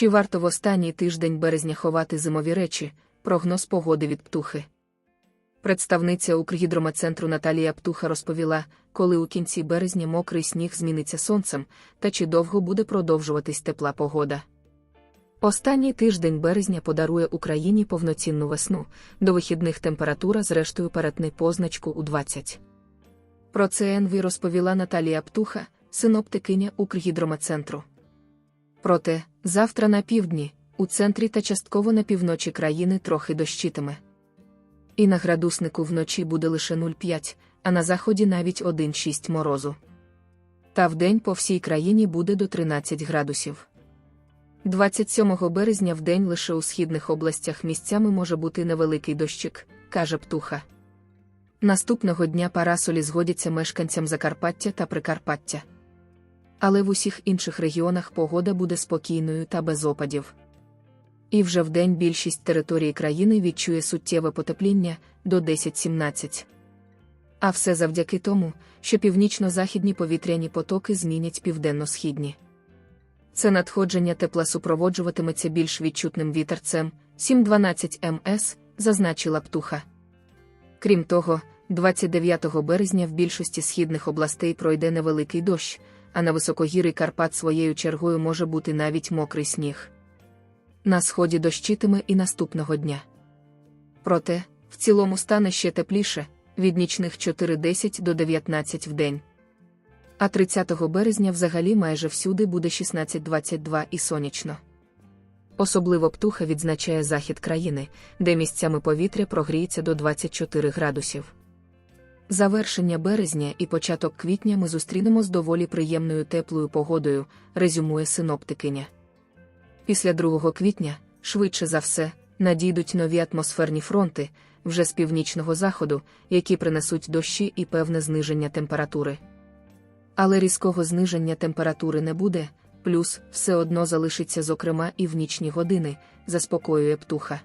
Чи варто в останній тиждень березня ховати зимові речі? Прогноз погоди від птухи. Представниця Укргідромецентру Наталія Птуха розповіла, коли у кінці березня мокрий сніг зміниться сонцем, та чи довго буде продовжуватись тепла погода. Останній тиждень березня подарує Україні повноцінну весну, до вихідних температура зрештою перетне позначку у 20. Про це НВ розповіла Наталія Птуха, синоптикиня Укргідромецентру. Проте, завтра на півдні, у центрі та частково на півночі країни трохи дощитиме. І на градуснику вночі буде лише 0,5, а на заході навіть 1,6 морозу. Та вдень по всій країні буде до 13 градусів. 27 березня вдень лише у східних областях місцями може бути невеликий дощик, каже птуха. Наступного дня парасолі згодяться мешканцям Закарпаття та Прикарпаття. Але в усіх інших регіонах погода буде спокійною та без опадів. І вже вдень більшість території країни відчує суттєве потепління до 10-17. А все завдяки тому, що північно-західні повітряні потоки змінять південно-східні. Це надходження тепла супроводжуватиметься більш відчутним вітерцем 7-12 МС, зазначила птуха. Крім того, 29 березня в більшості східних областей пройде невеликий дощ, а на високогір'ї Карпат своєю чергою може бути навіть мокрий сніг. На сході дощитиме і наступного дня. Проте, в цілому стане ще тепліше від нічних 4-10 до 19 в день. А 30 березня взагалі майже всюди буде 16-22 і сонячно. Особливо птуха відзначає захід країни, де місцями повітря прогріється до 24 градусів. Завершення березня і початок квітня ми зустрінемо з доволі приємною теплою погодою, резюмує синоптикиня. Після 2 квітня, швидше за все, надійдуть нові атмосферні фронти, вже з північного заходу, які принесуть дощі і певне зниження температури. Але різкого зниження температури не буде, плюс все одно залишиться, зокрема, і в нічні години, заспокоює птуха.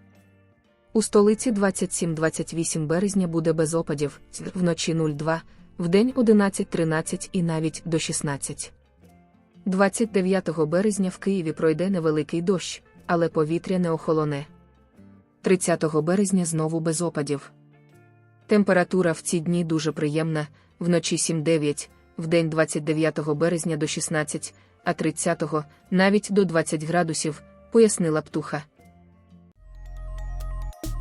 У столиці 27-28 березня буде без опадів, вночі 0,2, вдень 11-13 і навіть до 16. 29 березня в Києві пройде невеликий дощ, але повітря не охолоне. 30 березня знову без опадів. Температура в ці дні дуже приємна, вночі 7-9, вдень 29 березня до 16, а 30 навіть до 20 градусів, пояснила птуха.